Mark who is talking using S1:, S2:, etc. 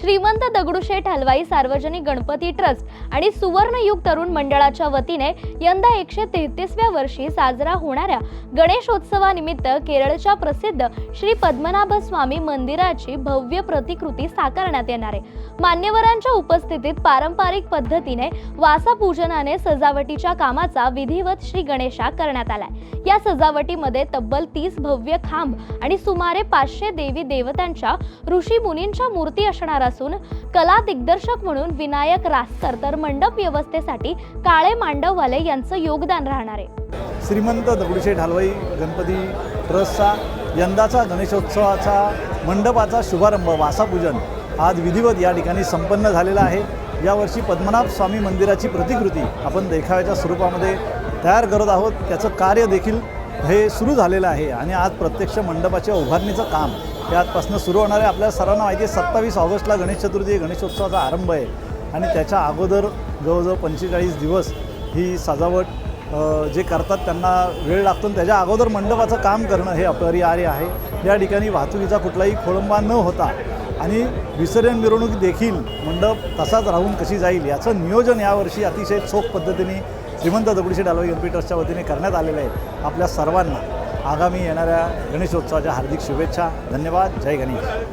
S1: श्रीमंत दगडूशेठ हलवाई सार्वजनिक गणपती ट्रस्ट आणि सुवर्णयुग तरुण मंडळाच्या वतीने यंदा एकशे तेहतीसव्या वर्षी साजरा होणाऱ्या गणेशोत्सवानिमित्त केरळच्या प्रसिद्ध श्री पद्मनाभ स्वामी मंदिराची भव्य प्रतिकृती साकारण्यात येणार आहे. मान्यवरांच्या उपस्थितीत पारंपरिक पद्धतीने वासापूजनाने सजावटीच्या कामाचा विधिवत श्री गणेशा करण्यात आलाय. या सजावटीमध्ये तब्बल तीस भव्य खांब आणि सुमारे पाचशे देवी देवतांच्या ऋषी मुनींच्या मूर्ती असणार असून कला दिग्दर्शक म्हणून विनायक रासकर तर मंडप व्यवस्थेसाठी काळे मांडववाले यांचं योगदान राहणार आहे.
S2: श्रीमंत दगडूशेठ हलवाई गणपती ट्रस्टचा यंदाचा गणेशोत्सवाचा मंडपाचा शुभारंभ वासापूजन आज विधिवत या ठिकाणी संपन्न झालेला आहे. यावर्षी पद्मनाभ स्वामी मंदिराची प्रतिकृती आपण देखाव्याच्या स्वरूपामध्ये तयार करत आहोत. त्याचं कार्य देखील हे सुरू झालेलं आहे आणि आज प्रत्यक्ष मंडपाच्या उभारणीचं काम हे आजपासून सुरू होणार आहे. आपल्या सर्वांना माहिती आहे सत्तावीस ऑगस्टला गणेश चतुर्थी गणेशोत्सवाचा आरंभ आहे. आणि त्याच्या अगोदर जवळजवळ पंचेचाळीस दिवस ही सजावट जे करतात त्यांना वेळ लागतो आणि त्याच्या अगोदर मंडपाचं काम करणं हे अपरिहार्य आहे. या ठिकाणी वाहतुकीचा कुठलाही खोळंबा न होता आणि विसर्जन मिरवणूक देखील मंडप तसाच राहून कशी जाईल याचं नियोजन यावर्षी अतिशय चोख पद्धतीने श्रीमंत दगडूशेठ हलवाई गणपती ट्रस्टच्या वतीने करण्यात आलेलं आहे. आपल्या सर्वांना आगामी येणाऱ्या गणेशोत्सवाच्या हार्दिक शुभेच्छा. धन्यवाद. जय गणेश.